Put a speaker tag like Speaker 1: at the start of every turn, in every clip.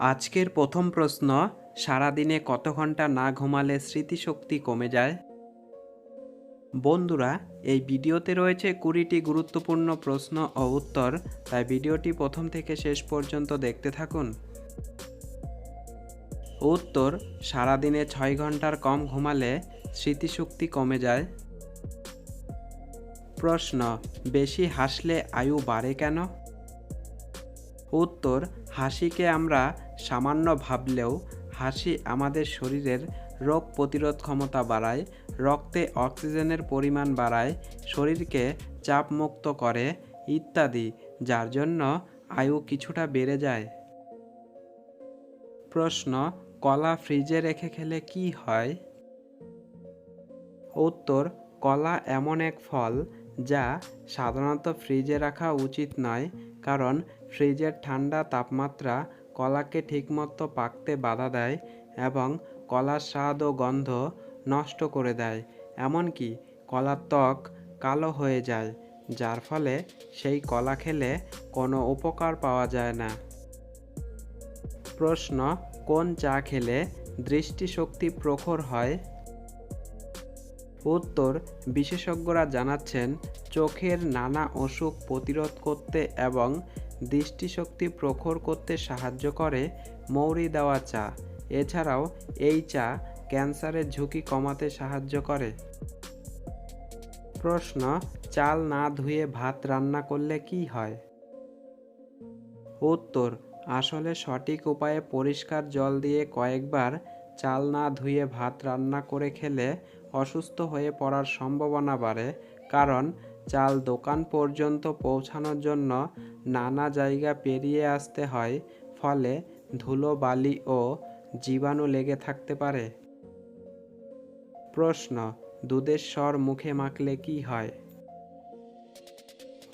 Speaker 1: আজকের প্রথম প্রশ্ন, সারাদিনে কত ঘণ্টা না ঘুমালে স্মৃতিশক্তি কমে যায়? বন্ধুরা, এই ভিডিওতে রয়েছে কুড়িটি গুরুত্বপূর্ণ প্রশ্ন ও উত্তর, তাই ভিডিওটি প্রথম থেকে শেষ পর্যন্ত দেখতে থাকুন। উত্তর, সারাদিনে ছয় ঘণ্টার কম ঘুমালে স্মৃতিশক্তি কমে যায়। প্রশ্ন, বেশি হাসলে আয়ু বাড়ে কেন? উত্তর, হাসিকে আমরা সামান্য ভাবলেও হাসি আমাদের শরীরের রোগ প্রতিরোধ ক্ষমতা বাড়ায়, রক্তে অক্সিজেনের পরিমাণ বাড়ায়, শরীরকে চাপমুক্ত করে ইত্যাদি, যার জন্য আয়ু কিছুটা বেড়ে যায়। প্রশ্ন, কলা ফ্রিজে রেখে খেলে কি হয়? উত্তর, কলা এমন এক ফল যা সাধারণত ফ্রিজে রাখা উচিত নয় কারণ ফ্রিজের ঠান্ডা তাপমাত্রা কলাকে ঠিকমতো পাকতে বাধা দেয় এবং কলার স্বাদ ও গন্ধ নষ্ট করে দেয়। এমনকি কলার ত্বক কালো হয়ে যায়, যার ফলে সেই কলা খেলে কোনো উপকার পাওয়া যায় না। প্রশ্ন, কোন চা খেলে দৃষ্টিশক্তি প্রখর হয়? উত্তর বিশেষজ্ঞরা জানাচ্ছেন, চোখের নানা অসুখ প্রতিরোধ করতে এবং দৃষ্টিশক্তি প্রখর করতে সাহায্য করে মৌরি দেওয়া চা। এছাড়াও এই চা ক্যান্সারের ঝুঁকি কমাতে সাহায্য করে। প্রশ্ন, চাল না ধুয়ে ভাত রান্না করলে কি হয়? উত্তর, আসলে সঠিক উপায়ে পরিষ্কার জল দিয়ে কয়েকবার চাল না ধুয়ে ভাত রান্না করে খেলে অসুস্থ হয়ে পড়ার সম্ভাবনা বাড়ে, কারণ চাল দোকান পর্যন্ত পৌঁছানোর জন্য নানা জায়গা পেরিয়ে আসতে হয়, ফলে ধুলো, বালি ও জীবাণু লেগে থাকতে পারে। প্রশ্ন, দুধের স্বর মুখে মাখলে কি হয়?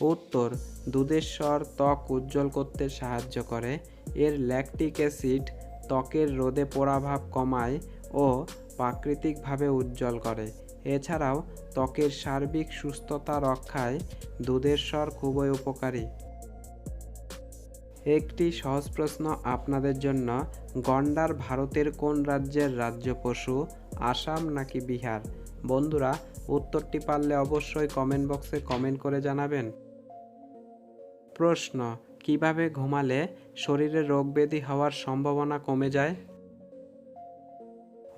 Speaker 1: উত্তর, দুধের স্বর ত্বক উজ্জ্বল করতে সাহায্য করে। এর ল্যাকটিক অ্যাসিড ত্বকের রোদে পোড়াভাব কমায় ও প্রাকৃতিকভাবে উজ্জ্বল করে। এছাড়াও ত্বকের সার্বিক সুস্থতা রক্ষায় দুধের স্বর খুবই উপকারী। একটি সহজ প্রশ্ন আপনাদের জন্য, গন্ডার ভারতের কোন রাজ্যের রাজ্য পশু, আসাম নাকি বিহার? বন্ধুরা, উত্তরটি পারলে অবশ্যই কমেন্ট বক্সে কমেন্ট করে জানাবেন। প্রশ্ন, কীভাবে ঘুমালে শরীরে রোগ হওয়ার সম্ভাবনা কমে যায়?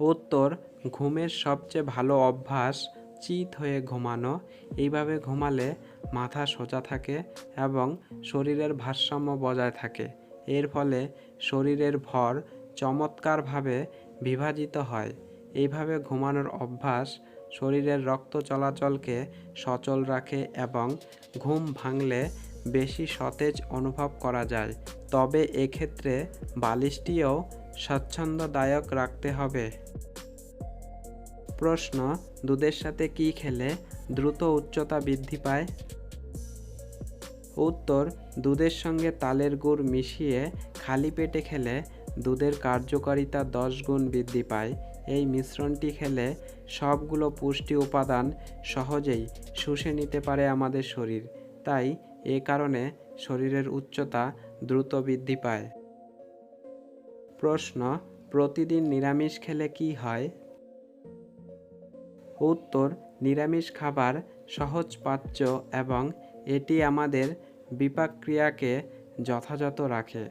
Speaker 1: উত্তর, ঘুমের সবচেয়ে ভালো অভ্যাস চিত হয়ে ঘুমানো। এইভাবে ঘুমালে মাথা সোজা থাকে এবং শরীরের ভারসাম্য বজায় থাকে। এর ফলে শরীরের ভর চমৎকারভাবে বিভাজিত হয়। এইভাবে ঘুমানোর অভ্যাস শরীরের রক্ত চলাচলকে সচল রাখে এবং ঘুম ভাঙলে বেশি সতেজ অনুভব করা যায়। তবে এক্ষেত্রে বালিশটিও স্বাচ্ছন্দ্যদায়ক রাখতে হবে। প্রশ্ন, দুধের সাথে কি খেলে দ্রুত উচ্চতা বৃদ্ধি পায়? উত্তর, দুধের সঙ্গে তালের গুড় মিশিয়ে খালি পেটে খেলে দুধের কার্যকারিতা দশ গুণ বৃদ্ধি পায়। এই মিশ্রণটি খেলে সবগুলো পুষ্টি উপাদান সহজেই শুষে নিতে পারে আমাদের শরীর। তাই এ কারণে শরীরের উচ্চতা দ্রুত বৃদ্ধি পায়। প্রশ্ন, প্রতিদিন নিরামিষ খেলে কি হয়? উত্তর, নিরামিষ খাবার, সহজ পাচ্য এবং এটি আমাদের বিপাকক্রিয়াকে যথাযথ রাখে।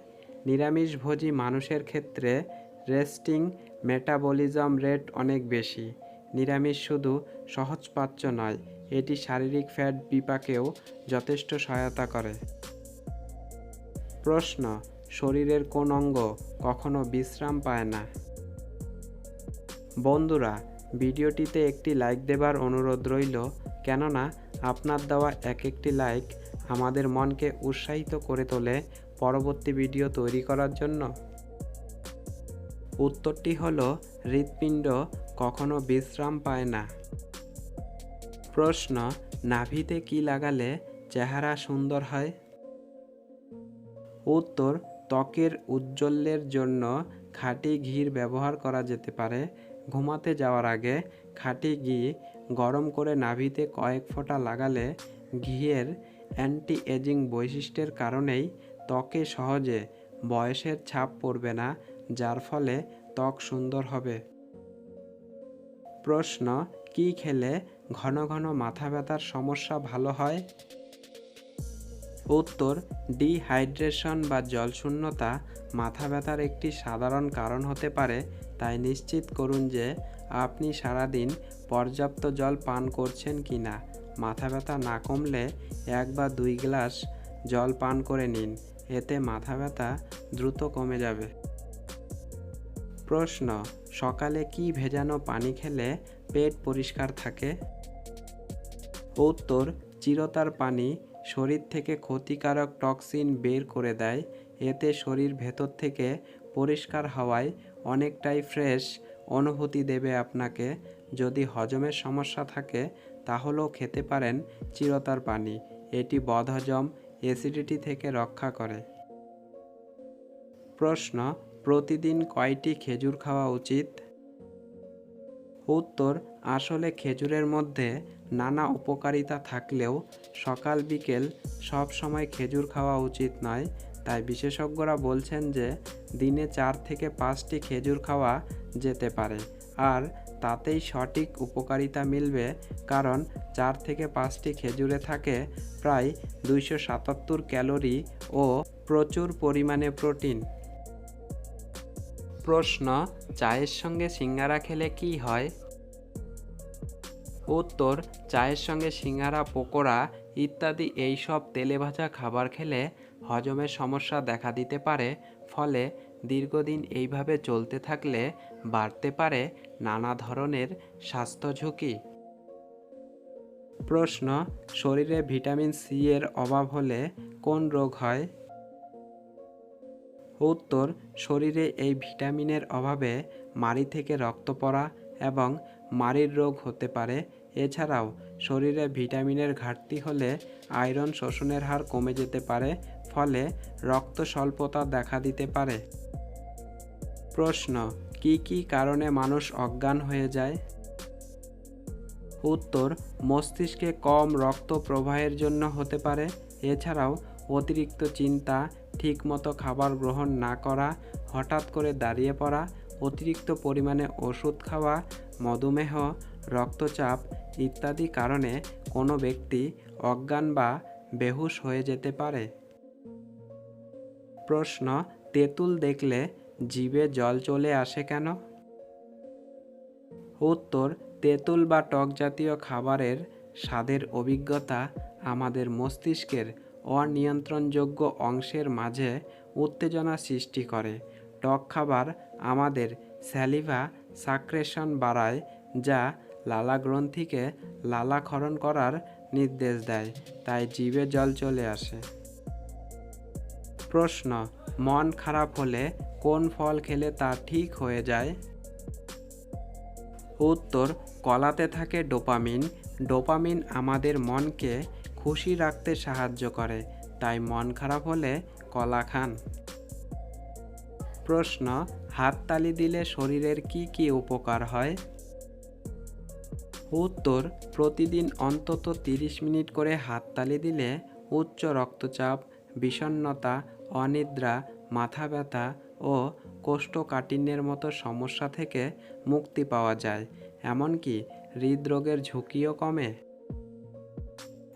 Speaker 1: নিরামিষভোজী মানুষের ক্ষেত্রে রেস্টিং মেটাবলিজম রেট অনেক বেশি। নিরামিষ শুধু সহজপাচ্য নয়, এটি শারীরিক ফ্যাট বিপাকেও যথেষ্ট সহায়তা করে। প্রশ্ন, শরীরের কোন অঙ্গ কখনো বিশ্রাম পায় না? বন্ধুরা ভিডিওটিতে একটি লাইক দেবার অনুরোধ রইল, কেননা আপনার দেওয়া এক একটি লাইক আমাদের মনকে উৎসাহিত করে তোলে পরবর্তী ভিডিও তৈরি করার জন্য। উত্তরটি হল, হৃৎপিণ্ড কখনো বিশ্রাম পায় না। প্রশ্ন, নাভিতে কি লাগালে চেহারা সুন্দর হয়? উত্তর, ত্বকের উজ্জ্বল্যের জন্য খাঁটি ঘির ব্যবহার করা যেতে পারে ঘুমাতে যাওয়ার আগে খাঁটি ঘি গরম করে নাভিতে কয়েক ফোঁটা লাগালে ঘিয়ের অ্যান্টি এজিং বৈশিষ্ট্যের কারণেই ত্বকে সহজে বয়সের ছাপ পড়বে না, যার ফলে ত্বক সুন্দর হবে। প্রশ্ন, কি খেলে ঘন ঘন মাথা ব্যথার সমস্যা ভালো হয়? উত্তর ডিহাইড্রেশন বা জলশূন্যতা মাথা ব্যথার একটি সাধারণ কারণ হতে পারে তাই নিশ্চিত করুন যে আপনি সারাদিন পর্যাপ্ত জল পান করছেন কি না। মাথা ব্যথা না কমলে এক বা দুই গ্লাস জল পান করে নিন, এতে মাথা ব্যথা দ্রুত কমে যাবে। প্রশ্ন, সকালে কি ভেজানো পানি খেলে পেট পরিষ্কার থাকে? উত্তর, চিরতার পানি শরীর থেকে ক্ষতিকারক টক্সিন বের করে দেয়, এতে শরীর ভেতর থেকে পরিষ্কার হওয়ায় অনেকটাই ফ্রেশ অনুভূতি দেবে আপনাকে। যদি হজমের সমস্যা থাকে, তাহলেও খেতে পারেন চিরতার পানি। এটি বদহজম অ্যাসিডিটি থেকে রক্ষা করে। প্রশ্ন, প্রতিদিন কয়টি খেজুর খাওয়া উচিত? উত্তর, আসলে খেজুরের মধ্যে নানা উপকারিতা থাকলেও সকাল, বিকেল সব সময় খেজুর খাওয়া উচিত নয়। তাই বিশেষজ্ঞরা বলছেন যে, দিনে চার থেকে পাঁচটি খেজুর খাওয়া যেতে পারে। আর তাতেই সঠিক উপকারিতা মিলবে কারণ চার থেকে পাঁচটি খেজুরে থাকে প্রায় দুইশো সাতাত্তর ক্যালোরি ও প্রচুর পরিমাণে প্রোটিন। প্রশ্ন, চায়ের সঙ্গে সিঙ্গারা খেলে কি হয়? উত্তর, চায়ের সঙ্গে সিঙ্গারা, পকোড়া ইত্যাদি এইসব তেলে ভাজা খাবার খেলে হজমের সমস্যা দেখা দিতে পারে, ফলে দীর্ঘদিন এইভাবে চলতে থাকলে বাড়তে পারে নানা ধরনের স্বাস্থ্য ঝুঁকি। প্রশ্ন, শরীরে ভিটামিন সি এর অভাব হলে কোন রোগ হয়? উত্তর, শরীরে এই ভিটামিনের অভাবে মাড়ি থেকে রক্ত পড়া এবং মাড়ির রোগ হতে পারে। এছাড়াও, শরীরে ভিটামিনের ঘাটতি হলে আয়রন শোষণের হার কমে যেতে পারে, ফলে রক্ত স্বল্পতা দেখা দিতে পারে। প্রশ্ন, কি কি কারণে মানুষ অজ্ঞান হয়ে যায়? উত্তর, মস্তিষ্কে কম রক্ত প্রবাহের জন্য হতে পারে। এছাড়াও, অতিরিক্ত চিন্তা ঠিকমতো খাবার গ্রহণ না করা, হঠাৎ করে দাঁড়িয়ে পড়া, অতিরিক্ত পরিমাণে ওষুধ খাওয়া, মধুমেহ, রক্তচাপ ইত্যাদি কারণে কোনো ব্যক্তি অজ্ঞান বা বেহুশ হয়ে যেতে পারে। প্রশ্ন, তেঁতুল দেখলে জিভে জল চলে আসে কেন? উত্তর, তেঁতুল বা টক জাতীয় খাবারের স্বাদের অভিজ্ঞতা আমাদের মস্তিষ্কের অনিয়ন্ত্রণযোগ্য অংশের মাঝে উত্তেজনা সৃষ্টি করে। টক খাবার আমাদের স্যালিভা সাক্রেশন বাড়ায়, যা লালা গ্রন্থিকে লালাক্ষরণ করার নির্দেশ দেয়, তাই জিভে জল চলে আসে। প্রশ্ন, মন খারাপ হলে কোন ফল খেলে তা ঠিক হয়ে যায়? উত্তর, কলাতে থাকে ডোপামিন। ডোপামিন আমাদের মনকে খুশি রাখতে সাহায্য করে, তাই মন খারাপ হলে কলা খান। প্রশ্ন হাততালি দিলে শরীরের কি কি উপকার হয়? উত্তর, প্রতিদিন অন্তত তিরিশ মিনিট করে হাততালি দিলে উচ্চ রক্তচাপ, বিষণ্ণতা, অনিদ্রা, মাথা ব্যথা ও কোষ্ঠকাঠিন্যের মতো সমস্যা থেকে মুক্তি পাওয়া যায়। এমনকি হৃদরোগের ঝুঁকিও কমে।